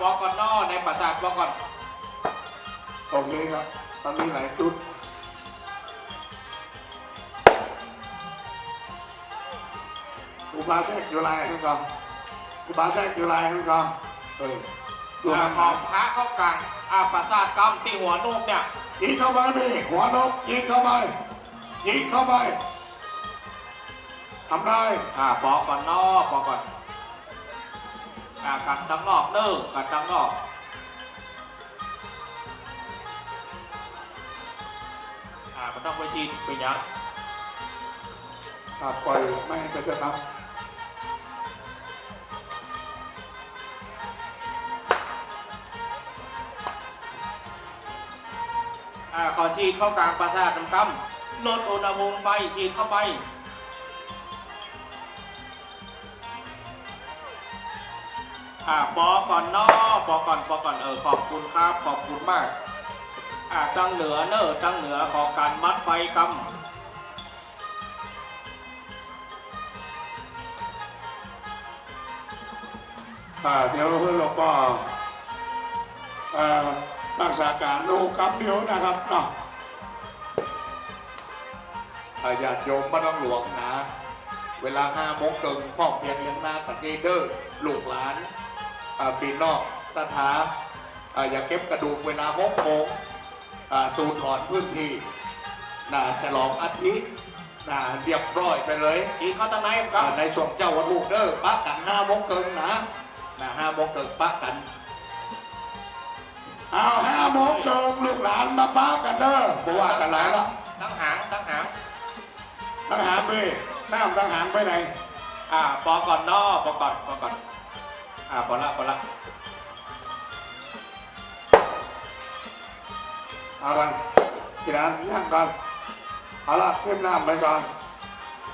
บอกก่อนนอในปราสาทบอกก่อนโอเคครับ ตอนนี้หลายจุด อุบาแทรกอยู่ลายนั่นก็อุบาแทรกอยู่ลายนั่นก็เออดูอ่าห่างขอพระเข้ากลางอ่าปราสาทกำที่หัวนุ่มเนี่ยยิงเข้าไปพี่หัวนกยิงเข้าไป ยิงเข้าไปทำได้อ่าบอกก่อนนอบอกก่อน อ่ากันดังนอกเด้อกันดังนอกอ่ามันต้องไปชินไปหยังถ้าปล่อยไม่ให้ไปจะนับอ่าขอฉีดเข้ากลางปราสาทน้ำกำลดอุณหภูมิไฟฉีดเข้าไป อ่าปอก่อนนอปอก่อนปอก่อนเออขอบคุณครับขอบคุณมากอ่าตั้งเหนือเนอตั้งเหนือขอการมัดไฟกอ่าเดี๋ยวเพื่อนเราก็เอ่อรักษาการโลกำเดียวนะครับเนาะอาญาติโยมบ้านน้องหลวงนะ เวลาห้าโมงเกิงพ่อเพียงเลี้ยงหน้ากับเดเดอร์ลูกหลาน ปีนอกสถาอ่าอย่าเก็บกระดูกเวลาหกโมงอ่าสูญถอนพื้นที่นะฉลองอาทิตย์นะเรียบร้อยไปเลยำฉีดเข้าตั้งไหนครัอ่าบในช่วงเจ้าวันลูกเด้อปะกันห้าโมงเกิงนะนะห้าโมงเกิงปะกันเอาห้าโมงเกินลูกหลานมาป้ากันเด้อบอกว่ากันหลายละตั้งหางตั้งหางทหารไปน้ำทหารไปไหนอ่าปอก่อนนอปอก่อนปอก่อน อ่าพอละพอละเอากันกีฬานย่างกันเอาละเทมน้ำไปก่อน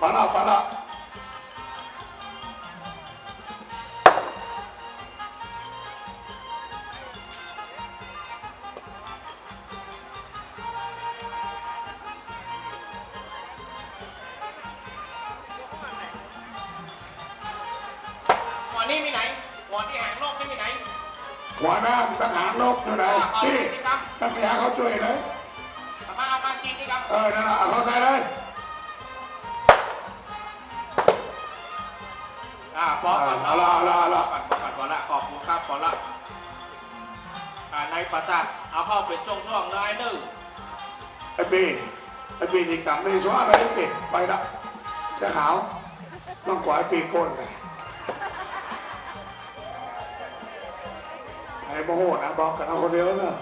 ปละปละนี่มีไหน หัวที่หางนกนี่มีไหนหัวน้ำทหารนกอยู่ไหนอ่าขอนี่ฉีดนี่ครับตั้งแต่เขาช่วยเลยเอามาเอามาฉีดนี่ครับ เออ นั่นแหละเอาเขาใส่เลยอ่าปอก่อนเอาละเอาละเอาละปอก่อนปอก่อนพอละขอบคุณครับพอละอ่าในปราสาทเอาเข้าเป็นช่วงๆเลยหนึ่งไอ้ปีไอ้ปีที่กลับในสวนอะไรติไปละเสื้อขาวต้องกว่าไอ้ปีโกนเลยไอ้ โมโหนะบอกกันเอาคนเดียวนะ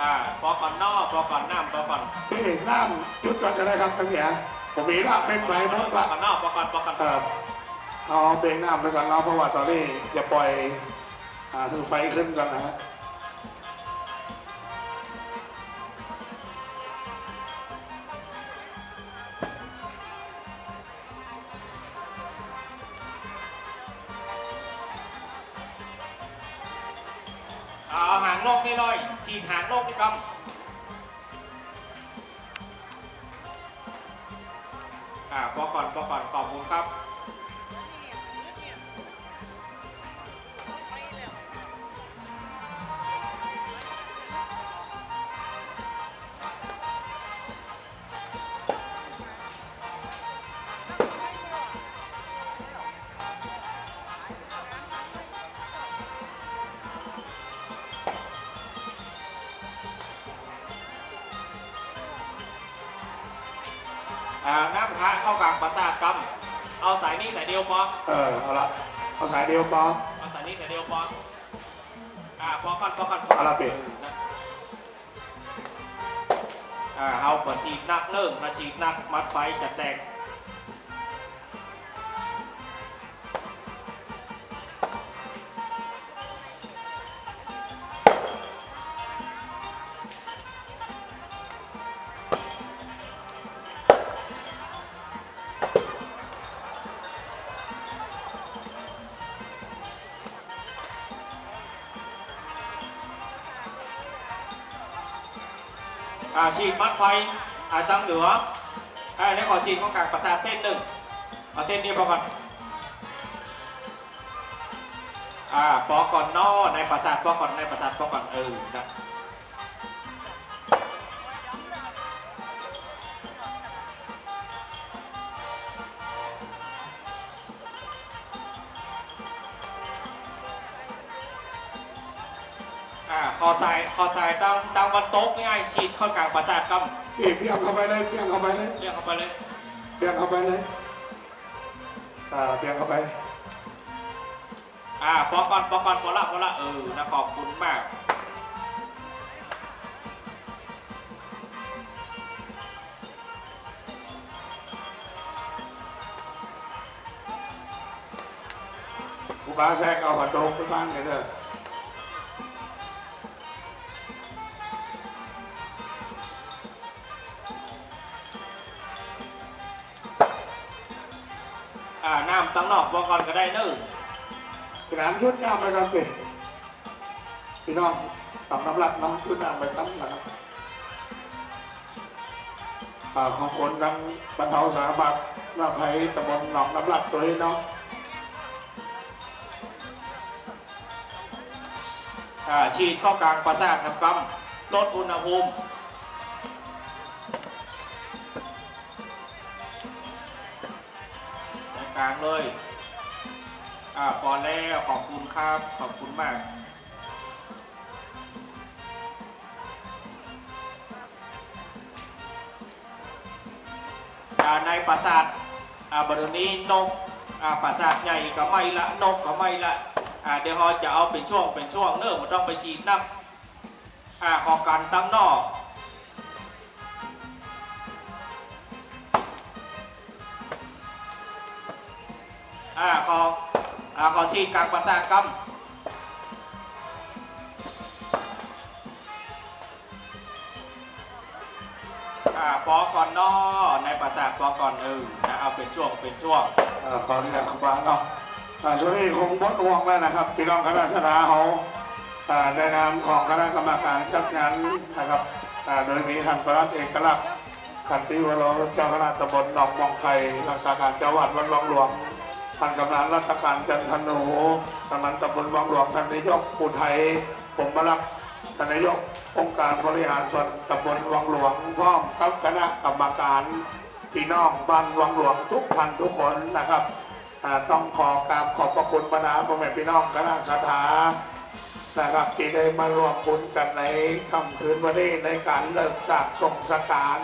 อ่าปอก่อนนอปอก่อนน้ำปอก่อนที่น้ำหยุดก่อนก็ได้ครับทั้งเนี่ยผมมีละเป็นไฟหมดปอละก่อนนอปอก่อนปอก่อนเออเอาเบรกน้ำไปก่อนเนาะเพราะว่าตอนนี้อย่าปล่อยอ่าคือไฟขึ้นก่อนนะฮะ น่อยฉีดหางนกนี่ครับอ่าบอก่อนบอก่อนขอบคุณครับ อ่าน้ำพระเข้ากลางปราสาทกำเอาสายนี้สายเดียวพอเออเอาละเอาสายเดียวปอเอาสายนี้สายเดียวพออ่าพอก่อนพอก่อนเอาละเปอ่าเอาปะฉีดนักเนิ่งปะฉีดนักมัดไฟจะแตก ฉีดมัดไฟอาตั้งเหลืออ่าเนี่ขอฉีดข้อกลางประสาทเส้นหนึ่งเอาเส้นนี้พอก่อนอ่าปอก่อนนอในประสาทปอก่อนในประสาทปอก่อนเออนะ อ่าคอสายคอสายตั้งตั้งวันโต๊ะง่ายๆฉีดข้อกลางประสาทกนี่เบี่ยงเข้าไปเลยเบี่ยงเข้าไปเลยำเรียกเข้าไปเลยเบี่ยงเข้าไปเลยอ่าเบี่ยงเข้าไปอ่าปอก่อนปอก่อนปอละปอละเออนะขอบคุณมากครูบาแซกเอาหัวโตกไปบ้านเลยเด้อ อ่าน้ำตั้งนอกปอก่อนก็ได้เน้อพี่น้ำชุดงามไปกันสิพี่น้องต้องน้ำรัดเนาะชุดงามไปตั้งนะครับอ่าขอบคุณทั้งบรรเทาสาธารณภัยนาภัยตำบลหนองน้ำรัดตัวเองเนาะอ่าฉีดเข้ากลางประสาทครับกำลดอุณหภูมิ กลางเลย อ่าพอแล้วขอบคุณครับ ขอบคุณมากในปราสาทบริเวณนี้นกอ่าปราสาทใหญ่ก็ไม่ละนกก็ไม่ละอ่าเดี๋ยวเราจะเอาเป็นช่วงเป็นช่วงเนื่อมันต้องไปฉีดนักอ่าของการตั้งนอก อ่าขออ่าขอฉีดกลางปราสาทกำอ่าปอก่อนนอในปราสาทปอก่อนเออนะเอาเป็นช่วงเป็นช่วงอ่าขออนุญาตเข้ามาเนาะอ่าช่วงนี้คงบดห่วงแล้วนะครับ พี่น้องคณะสถาเขาอ่าในนามของคณะกรรมการจัดงานนะครับอ่าโดยมีท่านประหลัดเอกลักษณ์ขันติวโรเจ้าคณะตำบลหนองมองไก่รักษาการจังหวัดวัดวังหลวง ท่านกำนันรัชการจันทนูกำนันตำบลวังหลวงท่านนายกปุไทยผมบรักษ์ท่านนายกองค์การบริหารส่วนตำบลวังหลวงพร้อมกับคณะกรรมการพี่น้องบ้านวังหลวงทุกท่านทุกคนนะครับต้องขอกราบขอบพระคุณบรรดาพ่อแม่พี่น้องคณะสถานะครับที่ได้มารวมบุญกันในค่ำคืนวันนี้ในการเลิกสากส่งสการ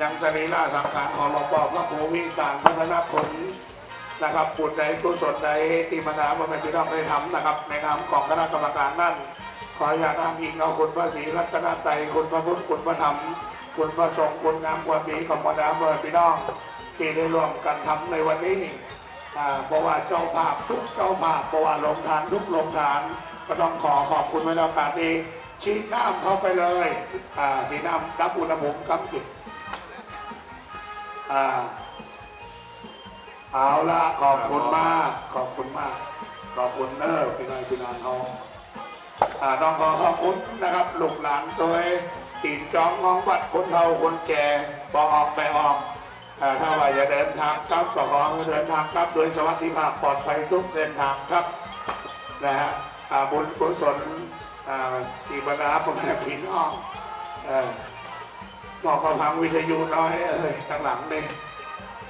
ยังสรีระสังขารของหลวงพ่อพระครูวิสารพัฒนผล นะครับบุญใดกุศลใดที่บรรดาพ่อแม่พี่น้องได้ทำนะครับ ในนามของคณะกรรมการนั่นขออย่าตอ้างอิงเอาคุณพระศรีรัตนตรัยคุณพระพุทธคุณพระธรรม คุณพระสงฆ์คุณงามความดีของบรรดาเมื่อพี่น้องที่ได้ร่วมกันทำในวันนี้เพราะว่าเจ้าภาพทุกเจ้าภาพเพราะว่าลงทานทุกลงทาน ก็ต้องขอขอบคุณไว้ในโอกาสนี้ฉีดน้ำเข้าไปเลยสีน้ำดับอุณหภูมิกับอ่า เอาละขอบคุณมาก ขอบคุณมาก ขอบคุณเนอร์พี่น้อยพี่น้องเขาอ่าต้องขอขอบคุณนะครับลูกหลานโดยตีนจองงองบัดคนเฒ่าคนแก่บอกออกไปออกอ่าถ้าว่าจะเดินทางครับก็ขอให้เดินทางครับโดยสวัสดิภาพปลอดภัยทุกเส้นทางครับนะฮะอ่าบุญกุศลอ่าที่บรรดาพ่อแม่พี่น้องเออบอกก็พังวิทยุน้อยเอ้ยข้างหลังนี่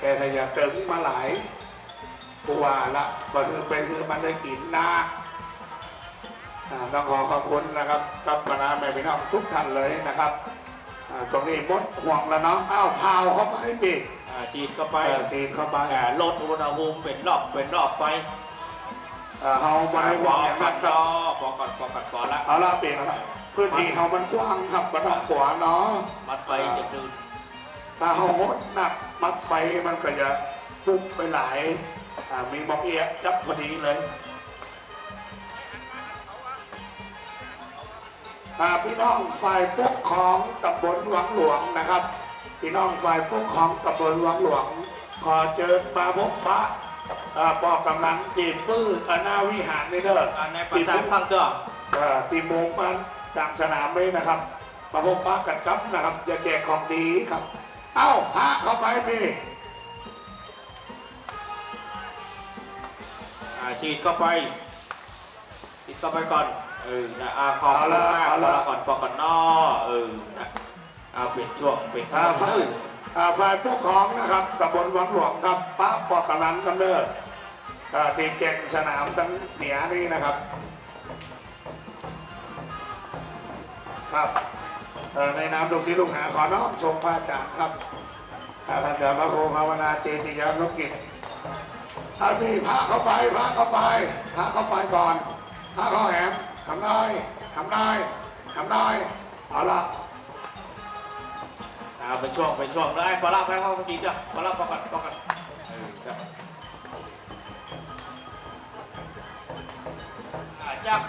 แกถ้าอยากเติมมาหลายผู้ว่าละก็คือไปคือมันได้กินนาอ่าต้องขอขอบคุณนะครับกับบรรดาแม่พี่น้องทุกท่านเลยนะครับอ่าตรงนี้มดห่วงแล้วเนาะอ้าวพาวเข้าไปปีอ่าฉีดเข้าไปไปสีดเข้าไปอ่าลดอุณหภูมิเป็นรอบเป็นรอบไปอ่าเฮามาให้ห่วงอย่างก่นั้อนนคจรับอพอก่อนพอก่อนพอละเอาละปีกละพื้นที่เฮามันกว้างครับมันต้องขวาเนาะมัดไฟจะตื่น ถ้าเฮาหดหนักมัดไฟมันก็จะปุ๊บไปหลายอ่ามีบอกเอียจับพอดีเลยอ่าพี่น้องฝ่ายปกครองตำบลวังหลวงนะครับ พี่น้องฝ่ายปกครองตำบลวังหลวง ขอเชิญมาพบพระอ่าปอกกำลังตีปื้นอนาวิหารนี่เด้ออ่าในประสาทพังตัวเอ่อตีโมงมาจากสนามเลยนะครับ มาพบปะกันครับนะครับอย่าแจกของดีครับ เอ้าพระเข้าไปพี่อ่าฉีดเข้าไปฉีดเข้าไปก่อน เออนะอาขอบคุณมากพอละก่อนพอก่อนนอเออนะเอาเป็นช่วงเป็นอ่าช่วฝ่ายงอ่าฝ่ายปกครองนะครับตำบลวังหลวงครับป้าปอกกำนันกันเด้ออ่าที่แก่งสนามตั้งเหนือนี่นะครับ ครับเอ่อ ในนามลูกศิษย์ลูกหาขอน้อมชมพระอาจารย์ครับอ่าท่านเจ้าพระครูภาวนาเจติยานุกิจอาพี่พระเข้าไปพระเข้าไปพระเข้าไปก่อนพระเข้าแหมทำได้ทำได้ทำได้เอาละเอาเป็นช่วงเป็นช่วงเลยพอละไปพอฉีดเดี๋ยวพอละพอก่อนพอก่อนเออครับอ่าจาก